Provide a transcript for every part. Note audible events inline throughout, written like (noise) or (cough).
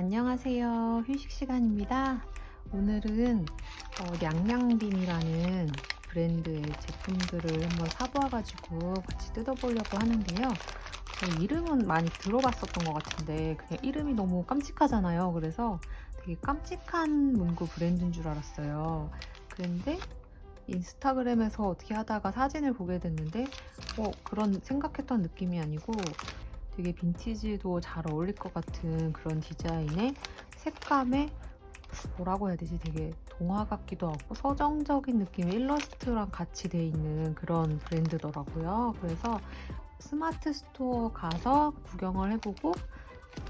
안녕하세요. 휴식 시간입니다. 오늘은 어, 냥냥빔이라는 브랜드의 제품들을 한번 사보아가지고 같이 뜯어보려고 하는데요. 어, 이름은 많이 들어봤었던 것 같은데 그냥 이름이 너무 깜찍하잖아요. 그래서 되게 깜찍한 문구 브랜드인 줄 알았어요. 그런데 인스타그램에서 어떻게 하다가 사진을 보게 됐는데 어, 그런 생각했던 느낌이 아니고 되게 빈티지도 잘 어울릴 것 같은 그런 디자인의 색감에 뭐라고 해야 되지? 되게 동화 같기도 하고 서정적인 느낌의 일러스트랑 같이 돼 있는 그런 브랜드더라고요. 그래서 스마트 스토어 가서 구경을 해보고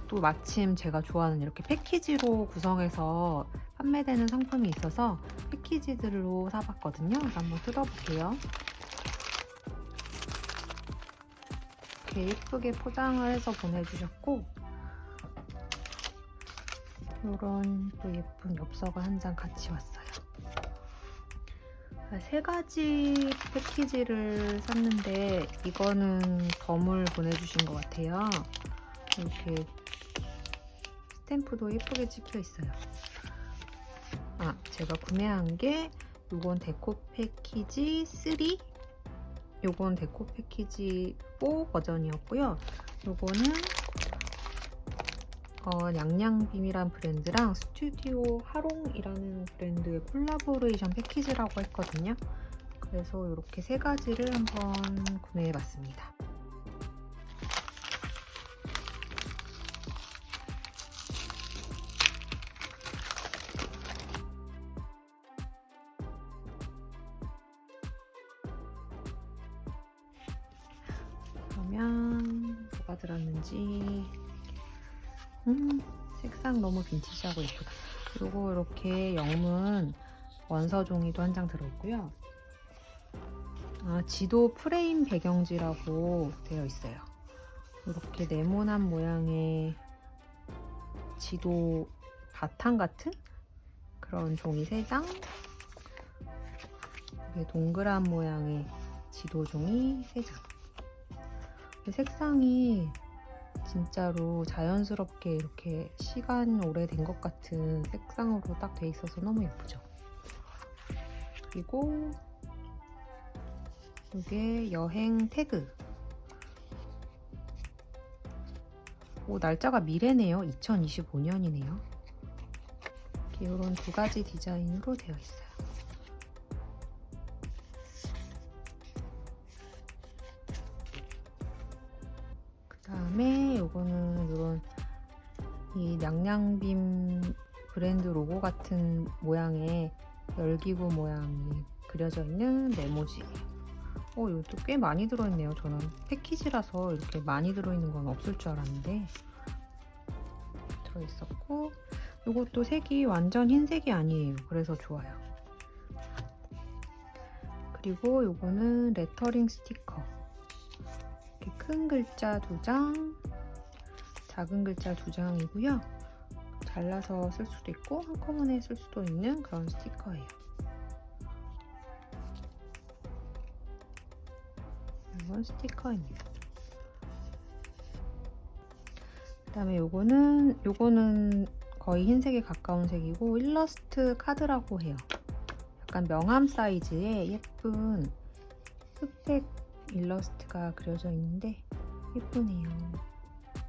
또 마침 제가 좋아하는 이렇게 패키지로 구성해서 판매되는 상품이 있어서 패키지들로 사봤거든요. 한번 뜯어볼게요. 이렇게 예쁘게 포장을 해서 보내주셨고 이런 또 예쁜 엽서가 한 장 같이 왔어요. 세 가지 패키지를 샀는데 이거는 덤을 보내주신 것 같아요. 이렇게 스탬프도 예쁘게 찍혀 있어요. 아, 제가 구매한 게 이건 데코 패키지 3 요건 데코 패키지 4 버전이었고요. 요거는 어, 냥냥빔이란 브랜드랑 스튜디오 하롱이라는 브랜드의 콜라보레이션 패키지라고 했거든요. 그래서 이렇게 세 가지를 한번 구매해봤습니다. 그러면 뭐가 들었는지. 음 색상 너무 빈티지하고 예쁘다. 그리고 이렇게 영문 원서 종이도 한 장 들어있고요. 아 지도 프레임 배경지라고 되어 있어요. 이렇게 네모난 모양의 지도 바탕 같은 그런 종이 3장? 이렇게 동그란 모양의 지도 종이 3장 색상이 진짜로 자연스럽게 이렇게 시간 오래된 것 같은 색상으로 딱 돼 있어서 너무 예쁘죠. 그리고 이게 여행 태그. 오, 날짜가 미래네요. 2025년이네요. 이런 두 가지 디자인으로 되어 있어요. 다음에 요거는 이런 이 냥냥빔 브랜드 로고 같은 모양의 열기구 모양이 그려져 있는 메모지예요. 어, 이것도 꽤 많이 들어있네요. 저는 패키지라서 이렇게 많이 들어있는 건 없을 줄 알았는데 들어있었고 이것도 색이 완전 흰색이 아니에요. 그래서 좋아요. 그리고 요거는 레터링 스티커 큰 글자 두 장, 작은 글자 두 장이고요. 잘라서 쓸 수도 있고 한꺼번에 쓸 수도 있는 그런 스티커예요. 이건 스티커입니다. 그다음에 요거는 요거는 거의 흰색에 가까운 색이고 일러스트 카드라고 해요. 약간 명함 사이즈의 예쁜 흑백 일러스트가 그려져 있는데 예쁘네요.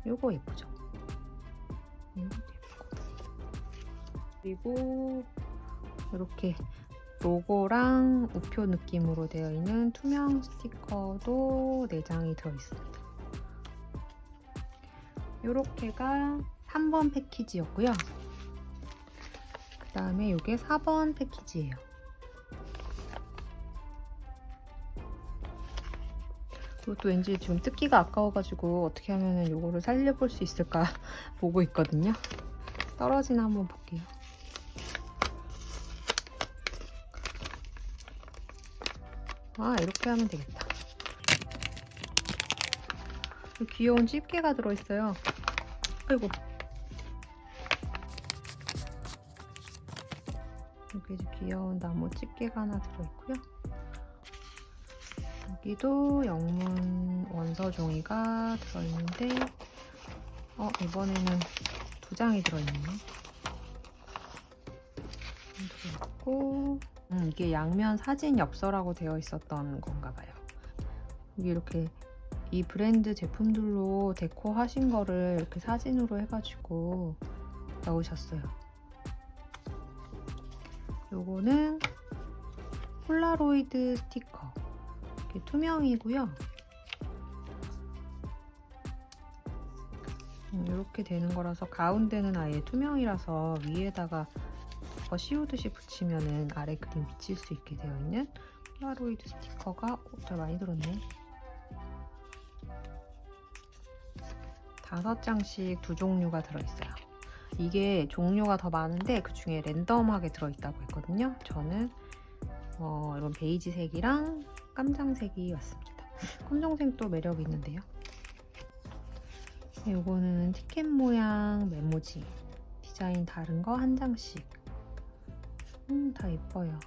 요거 예쁘죠? 이것도 예쁘고 그리고 이렇게 로고랑 우표 느낌으로 되어 있는 투명 스티커도 4장이 들어있습니다. 요렇게가 3번 패키지였고요. 그 다음에 이게 4번 패키지예요. 이것도 왠지 지금 뜯기가 아까워가지고 어떻게 하면 이거를 살려볼 수 있을까 (laughs) 보고 있거든요. 떨어지나 한번 볼게요. 아 이렇게 하면 되겠다. 귀여운 집게가 들어있어요. 아이고. 여기 귀여운 나무 집게가 하나 들어있고요. 여기도 영문 원서 종이가 들어있는데 어 이번에는 두 장이 들어있네요. 들어있고 음, 이게 양면 사진 엽서라고 되어 있었던 건가 봐요. 여기 이렇게 이 브랜드 제품들로 데코 하신 거를 이렇게 사진으로 해가지고 넣으셨어요. 요거는 폴라로이드 스티커. 이렇게 투명이고요. 음, 이렇게 되는 거라서 가운데는 아예 투명이라서 위에다가 거 씌우듯이 붙이면은 아래 그림 비칠 수 있게 되어 있는 폴라로이드 스티커가 오, 잘 많이 들었네. 다섯 장씩 두 종류가 들어있어요. 이게 종류가 더 많은데 그 중에 랜덤하게 들어있다고 했거든요. 저는 어, 이런 베이지색이랑 깜장색이 왔습니다. 검정색도 매력이 있는데요. 이거는 티켓 모양 메모지. 디자인 다른 거 한 장씩. 음, 다 예뻐요.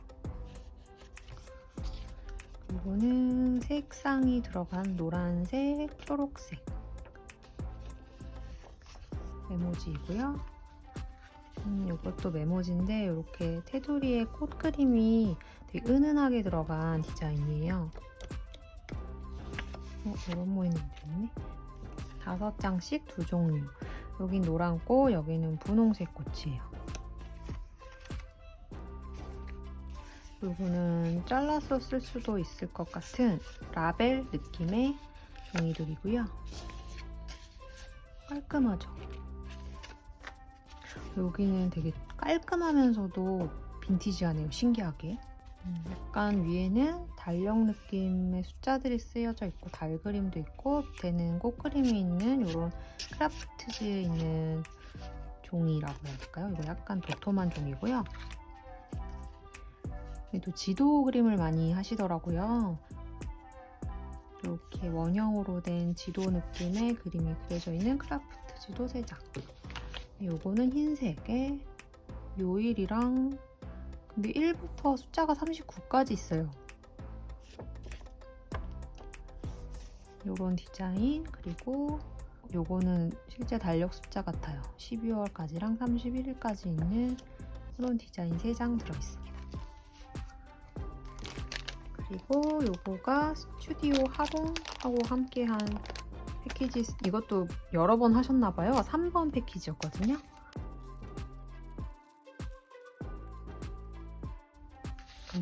이거는 색상이 들어간 노란색, 초록색. 메모지이고요. 음, 이것도 메모지인데 이렇게 테두리에 꽃 그림이 되게 은은하게 들어간 디자인이에요. 어, 이런 모양이 있네. 다섯 장씩 두 종류. 여긴 노란 꽃, 여기는 분홍색 꽃이에요. 요거는 잘라서 쓸 수도 있을 것 같은 라벨 느낌의 종이들이고요. 깔끔하죠? 여기는 되게 깔끔하면서도 빈티지하네요. 신기하게. 음, 약간 위에는 달력 느낌의 숫자들이 쓰여져 있고 달 그림도 있고 밑에는 꽃 그림이 있는 이런 크라프트지에 있는 종이라고 해야 될까요? 이거 약간 도톰한 종이고요. 또 지도 그림을 많이 하시더라고요. 이렇게 원형으로 된 지도 느낌의 그림이 그려져 있는 크라프트 지도 3장. 요거는 흰색에 요일이랑 근데 1부터 숫자가 39까지 있어요. 요런 디자인 그리고 요거는 실제 달력 숫자 같아요. 12월까지랑 31일까지 있는 이런 디자인 3장 들어있습니다. 그리고 요거가 스튜디오 하봉하고 함께한 패키지 이것도 여러 번 하셨나봐요. 3번 패키지였거든요.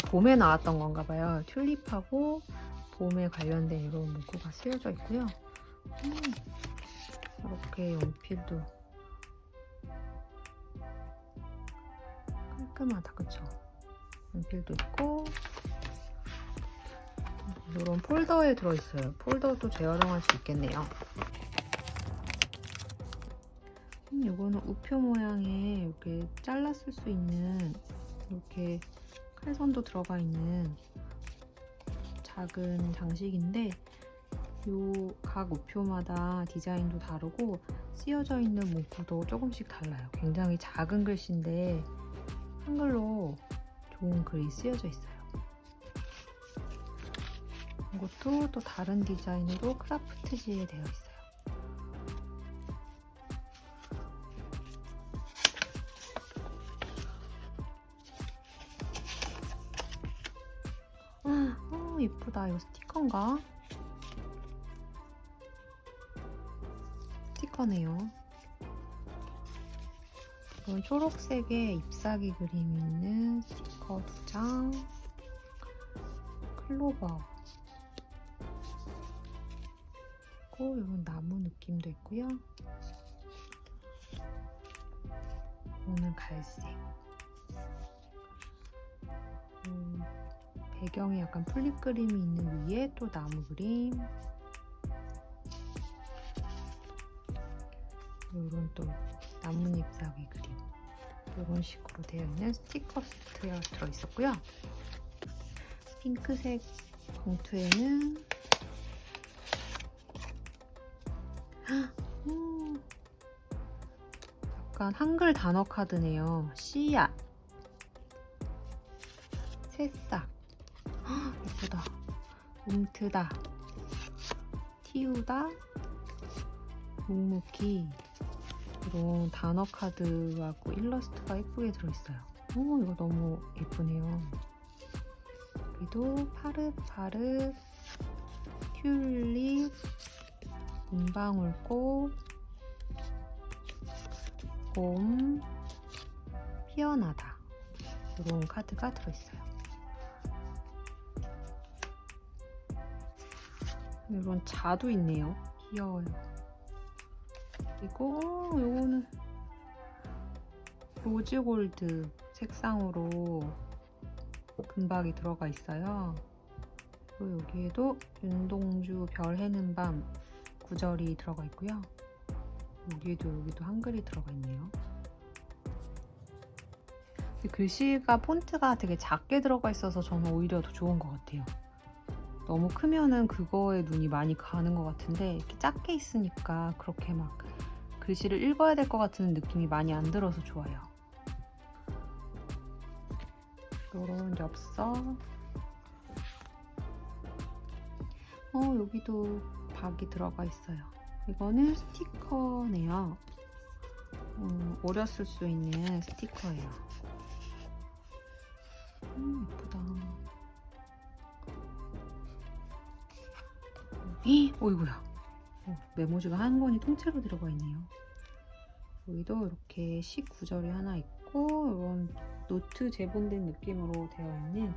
봄에 나왔던 건가 봐요. 튤립하고 봄에 관련된 이런 문구가 쓰여져 있고요. 음, 이렇게 연필도 깔끔하다, 그쵸? 연필도 있고 이런 폴더에 들어있어요. 폴더도 재활용할 수 있겠네요. 음, 이거는 우표 모양의 이렇게 쓸수 있는 이렇게 칼선도 들어가 있는 작은 장식인데 요각 우표마다 디자인도 다르고 쓰여져 있는 문구도 조금씩 달라요. 굉장히 작은 글씨인데 한글로 좋은 글이 쓰여져 있어요. 이것도 또 다른 디자인으로 크라프트지에 되어 있어요. 예쁘다. 이거 스티커인가? 스티커네요. 이건 초록색의 잎사귀 그림이 있는 스티커 두 장. 클로버. 있고 이런 나무 느낌도 있고요. 오는 갈색. 배경이 약간 풀립 그림이 있는 위에 또 나무 그림. 이런 또 나뭇잎 사귀 그림. 이런 식으로 되어 있는 스티커 세트가 들어있었고요. 핑크색 봉투에는 음, 약간 한글 단어 카드네요. 씨앗, 새싹. 움트다, 튀우다, 묵묵히, 이런 단어 카드하고 일러스트가 예쁘게 들어있어요. 오, 이거 너무 예쁘네요. 여기도 파릇파릇, 튤립, 문방울꽃, 봄, 피어나다. 이런 카드가 들어있어요. 이런 자도 있네요. 귀여워요. 그리고 어, 요거는 로즈골드 색상으로 금박이 들어가 있어요. 그리고 여기에도 윤동주 별 해는 밤 구절이 들어가 있고요. 여기에도 여기도 한글이 들어가 있네요. 글씨가 폰트가 되게 작게 들어가 있어서 저는 오히려 더 좋은 것 같아요. 너무 크면은 그거에 눈이 많이 가는 것 같은데 이렇게 작게 있으니까 그렇게 막 글씨를 읽어야 될 것 같은 느낌이 많이 안 들어서 좋아요. 요런 엽서. 어, 여기도 박이 들어가 있어요. 이거는 스티커네요. 음, 오려 쓸 수 있는 스티커예요. 음, 어이구야. 어, 메모지가 한 권이 통째로 들어가 있네요. 여기도 이렇게 시 구절이 하나 있고 이런 노트 재본된 느낌으로 되어 있는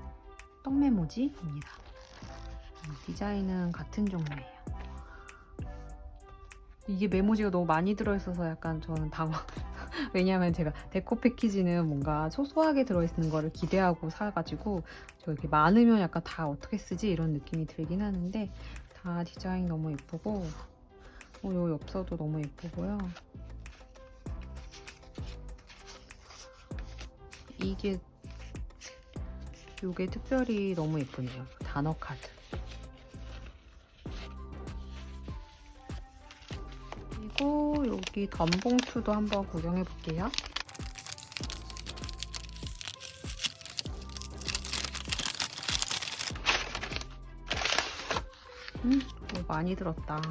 떡 메모지입니다. 음, 디자인은 같은 종류예요. 이게 메모지가 너무 많이 들어있어서 약간 저는 당황. (laughs) 왜냐면 제가 데코 패키지는 뭔가 소소하게 들어있는 거를 기대하고 사가지고 저 이렇게 많으면 약간 다 어떻게 쓰지 이런 느낌이 들긴 하는데 다 디자인 너무 예쁘고 어, 요 엽서도 너무 예쁘고요. 이게 요게 특별히 너무 예쁘네요. 단어 카드. 그리고 여기 덤봉투도 한번 구경해 볼게요. 많이 들었다.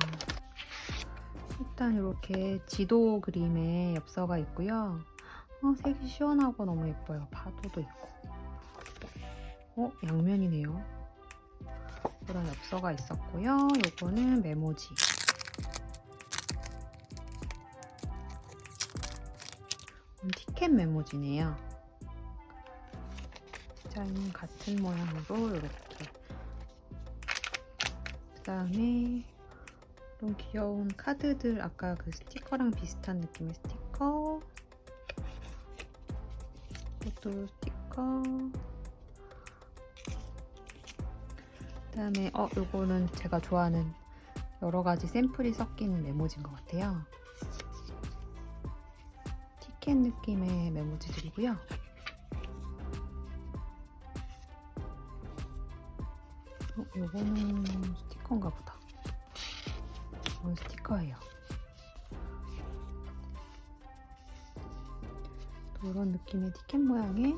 일단 이렇게 지도 그림의 엽서가 있고요. 어, 색이 시원하고 너무 예뻐요. 파도도 있고. 어, 양면이네요. 그런 엽서가 있었고요. 요거는 메모지. 이건 티켓 메모지네요. 디자인 같은 모양으로 이렇게. 그 다음에 좀 귀여운 카드들 아까 그 스티커랑 비슷한 느낌의 스티커. 이것도 스티커. 그 다음에 어 요거는 제가 좋아하는 여러 가지 샘플이 섞인 메모지인 것 같아요. 티켓 느낌의 메모지들이고요 어, 요거는 스티커인가 보다 이건 스티커예요. 또 이런 느낌의 티켓 모양의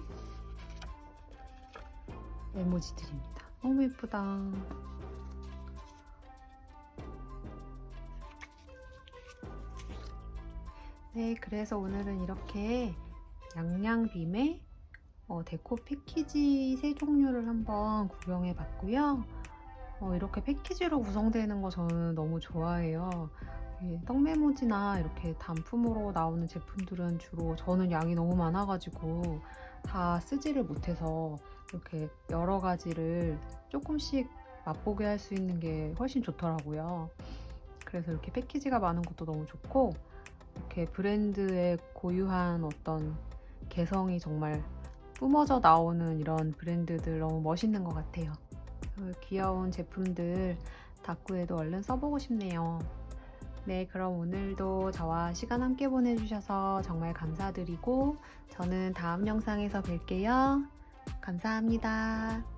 메모지들입니다. 너무 예쁘다. 네, 그래서 오늘은 이렇게 양양빔의 어, 데코 패키지 세 종류를 한번 구경해 봤고요. 어, 이렇게 패키지로 구성되는 거 저는 너무 좋아해요. 이 떡메모지나 이렇게 단품으로 나오는 제품들은 주로 저는 양이 너무 많아가지고 다 쓰지를 못해서 이렇게 여러 가지를 조금씩 맛보게 할 수 있는 게 훨씬 좋더라고요. 그래서 이렇게 패키지가 많은 것도 너무 좋고 이렇게 브랜드의 고유한 어떤 개성이 정말 뿜어져 나오는 이런 브랜드들 너무 멋있는 것 같아요. 그 귀여운 제품들 다꾸에도 얼른 써보고 싶네요. 네, 그럼 오늘도 저와 시간 함께 보내주셔서 정말 감사드리고 저는 다음 영상에서 뵐게요. 감사합니다.